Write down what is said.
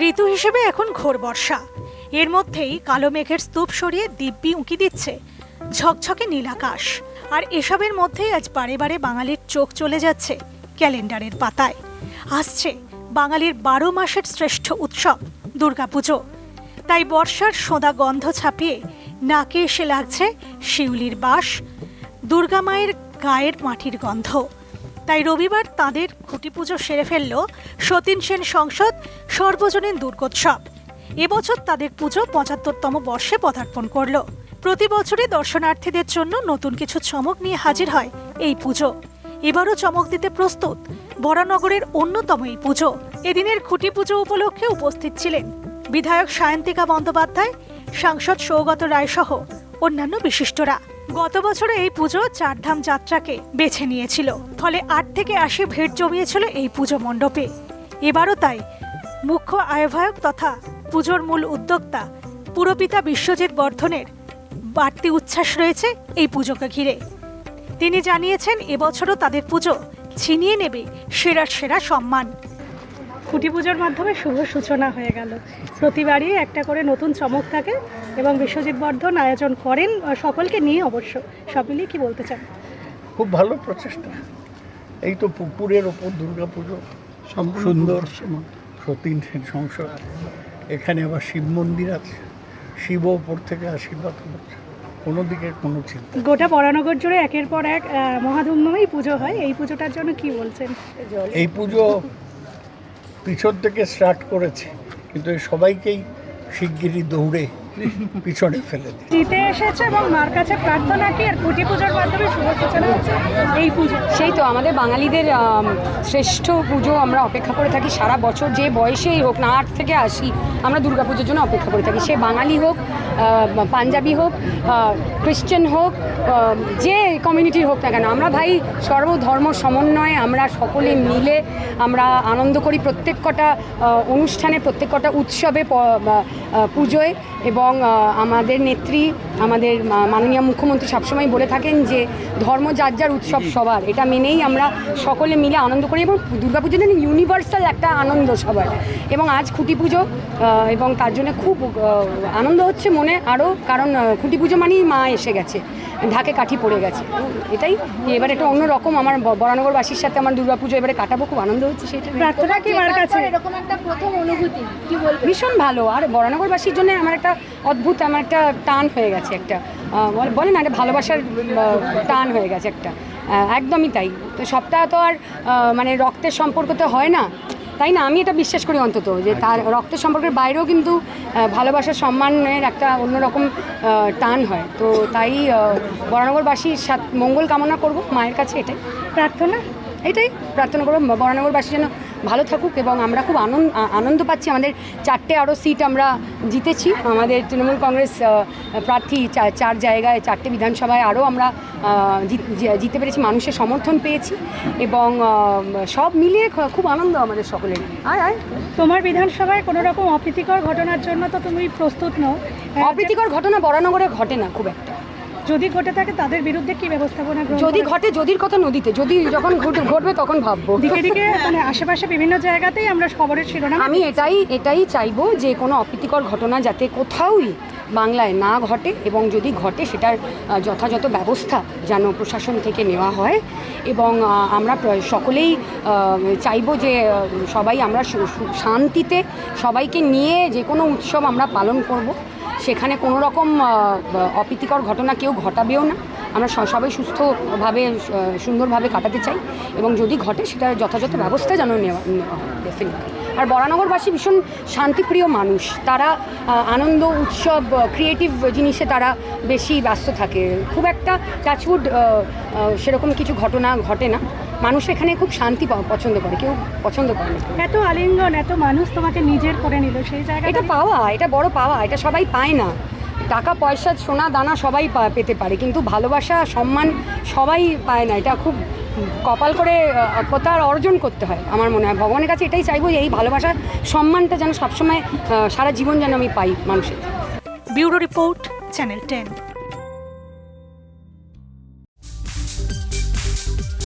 ঋতু হিসেবে এখন ঘোর বর্ষা। এর মধ্যেই কালো মেঘের স্তূপ সরিয়ে দিব্যি উঁকি দিচ্ছে ঝকঝকে নীল আকাশ। আর এসবের মধ্যেই আজ বারে বারে বাঙালির চোখ চলে যাচ্ছে ক্যালেন্ডারের পাতায়। আসছে বাঙালির বারো মাসের শ্রেষ্ঠ উৎসব, দুর্গাপুজো। তাই বর্ষার সোঁদা গন্ধ ছাপিয়ে নাকে এসে লাগছে শিউলির বাস, দুর্গা মায়ের গায়ের মাটির গন্ধ। তাই রবিবার তাদের খুঁটি পুজো সেরে ফেলল সতীন সেন সংসদ সর্বজনীন দুর্গোৎসব। এবছর তাদের পুজো পঁচাত্তরতম বর্ষে পদার্পণ করল। প্রতি বছরই দর্শনার্থীদের জন্য নতুন কিছু চমক নিয়ে হাজির হয় এই পুজো। এবারও চমক দিতে প্রস্তুত বরানগরের অন্যতম এই পুজো। এদিনের খুঁটি পুজো উপলক্ষে উপস্থিত ছিলেন বিধায়ক সায়ন্তিকা বন্দ্যোপাধ্যায়, সাংসদ সৌগত রায় সহ অন্যান্য বিশিষ্টরা। গত বছরে এই পুজো চারধাম যাত্রাকে বেছে নিয়েছিল। ফলে আট থেকে আশি ভিড় জমিয়েছিল এই পুজো মণ্ডপে। এবারও তাই মুখ্য আহ্বায়ক তথা পুজোর মূল উদ্যোক্তা পুরপিতা বিশ্বজিৎ বর্ধনের বাড়তি উচ্ছ্বাস রয়েছে এই পুজোকে ঘিরে। তিনি জানিয়েছেন, এবছরও তাদের পুজো ছিনিয়ে নেবে সেরা সেরা সম্মান। খুঁটি পুজোর মাধ্যমে শুভ সূচনা হয়ে গেল। প্রতিবারই একটা করে নতুন চমক থাকে এবং বিশ্বজিৎ বর্ধন আয়োজন করেন সকলকে নিয়ে অবশ্য। সব মিলিয়ে কি বলতে চান? খুব ভালো প্রচেষ্টা। এই তো পুকুরের ওপর দুর্গা পুজো সুন্দর সতীন সেন সংসদ এখানে আবার শিব মন্দির আছে। শিব ওপর থেকে আশীর্বাদ করছে কোনো দিকে কোনো চিন্তা গোটা বরানগর জুড়ে একের পর এক আহ, পুজো হয়। এই পুজোটার জন্য কি বলছেন? এই পুজো পিছন থেকে স্টার্ট করেছে কিন্তু সবাইকেই শিগগিরই দৌড়ে পিছনে ফেলে দিই জিতে এসেছে এবং মার কাছে প্রার্থনা কি আর পুঁটি পুজোর মাধ্যমে শুভ সূচনা হচ্ছে? এই পুজো। সেই তো আমাদের বাঙালিদের শ্রেষ্ঠ পুজো আমরা অপেক্ষা করে থাকি সারা বছর যে বয়সেই হোক না আট থেকে আসি আমরা দুর্গাপুজোর জন্য অপেক্ষা করে থাকি। সে বাঙালি হোক পাঞ্জাবি হোক খ্রিশ্চান হোক যে কমিউনিটির হোক না কেন, আমরা ভাই সর্বধর্ম সমন্বয়ে আমরা সকলে মিলে আমরা আনন্দ করি প্রত্যেক কটা অনুষ্ঠানে, প্রত্যেক কটা উৎসবে পুজোয় এবং আমাদের নেত্রী আমাদের মা- মাননীয় মুখ্যমন্ত্রী সবসময় বলে থাকেন যে ধর্ম যার যার উৎসব সবার। এটা মেনেই আমরা সকলে মিলে আনন্দ করি এবং দুর্গা দুর্গাপুজো যেন ইউনিভার্সাল একটা আনন্দ সবার। এবং আজ খুঁটি পুজো এবং তার জন্য খুব আনন্দ হচ্ছে মনে আরও কারণ খুঁটি পুজো মানেই মা এসে গেছে ঢাকে কাঠি পড়ে গেছে। এটাই এবার একটা অন্যরকম আমার বরানগরবাসীর সাথে আমার দুর্গাপুজো এবারে কাটাবো খুব আনন্দ হচ্ছে সেটা। প্রার্থনা কি মার কাছে? এরকম একটা প্রথম অনুভূতি কি বলব ভীষণ ভালো আর বরানগরবাসীর জন্য আমার একটা অদ্ভুত আমার একটা টান হয়ে গেছে। একটা আহ, বলে না একটা ভালোবাসার টান হয়ে গেছে একটা। একদমই তাই। তো সবটা তো আর মানে রক্তের সম্পর্ক তো হয় না। তাই না? আমি এটা বিশ্বাস করি অন্তত যে তার রক্তের সম্পর্কের বাইরেও কিন্তু ভালোবাসার সম্মানের একটা অন্যরকম টান হয়। তো তাই বরানগরবাসীর সাথে মঙ্গল কামনা করব। মায়ের কাছে এটাই। প্রার্থনা? এটাই। প্রার্থনা করব বরানগরবাসী যেন ভালো থাকুক এবং আমরা খুব আনন্দ আনন্দ পাচ্ছি। আমাদের চারটে আরও সিট আমরা জিতেছি। আমাদের তৃণমূল কংগ্রেস প্রার্থী চার জায়গায় চারটে বিধানসভায় আরও আমরা জিত- পেরেছি মানুষের সমর্থন পেয়েছি এবং সব মিলিয়ে খুব আনন্দ আমাদের সকলের আয় আয়। তোমার বিধানসভায় কোনো রকম অপ্রীতিকর ঘটনার জন্য তো তুমি প্রস্তুত নও। আহ, অপ্রীতিকর ঘটনা বরানগরে ঘটে না খুব একটা। যদি ঘটে থাকে তাদের বিরুদ্ধে কি ব্যবস্থাপনা যদি ঘটে যদির কথা নদীতে যদি যখন ঘটবে তখন ভাববো। দিকে দিকে মানে আশেপাশে বিভিন্ন জায়গাতেই আমরা খবরের শিরোনাম আমি এটাই এটাই চাইব যে কোনো অপ্রীতিকর ঘটনা যাতে কোথাওই বাংলায় না ঘটে এবং যদি ঘটে সেটার যথাযথ ব্যবস্থা যেন প্রশাসন থেকে নেওয়া হয় এবং আমরা সকলেই চাইব যে সবাই আমরা শান্তিতে সবাইকে নিয়ে যে কোনো উৎসব আমরা পালন করব। সেখানে কোনো রকম অপ্রীতিকর ঘটনা কেউ ঘটাবেও না। আমরা সবাই সুস্থভাবে সুন্দরভাবে কাটাতে চাই এবং যদি ঘটে সেটা যথাযথ ব্যবস্থা যেন নেওয়া আর বরানগরবাসী ভীষণ শান্তিপ্রিয় মানুষ। তারা আনন্দ, উৎসব ক্রিয়েটিভ জিনিসে তারা বেশি ব্যস্ত থাকে। খুব একটা টাচউড সেরকম কিছু ঘটনা ঘটে না। মানুষ এখানে খুব শান্তি প- পছন্দ করে কেউ পছন্দ করে না। এত আলিঙ্গন এত মানুষ তোমাকে নিজের করে নিল সেই জায়গাটা এটা পাওয়া এটা বড় পাওয়া এটা সবাই পায় না। টাকা পয়সা সোনা দানা সবাই পা- পেতে পারে কিন্তু ভালোবাসা সম্মান সবাই পায় না। এটা খুব কপাল করে কোথাও অর্জন করতে হয় আমার মনে হয়। ভগবানের কাছে এটাই চাইব যে এই ভালোবাসা সম্মানটা যেন সবসময় সারা জীবন যেন আমি পাই মানুষের। Bureau report channel ten.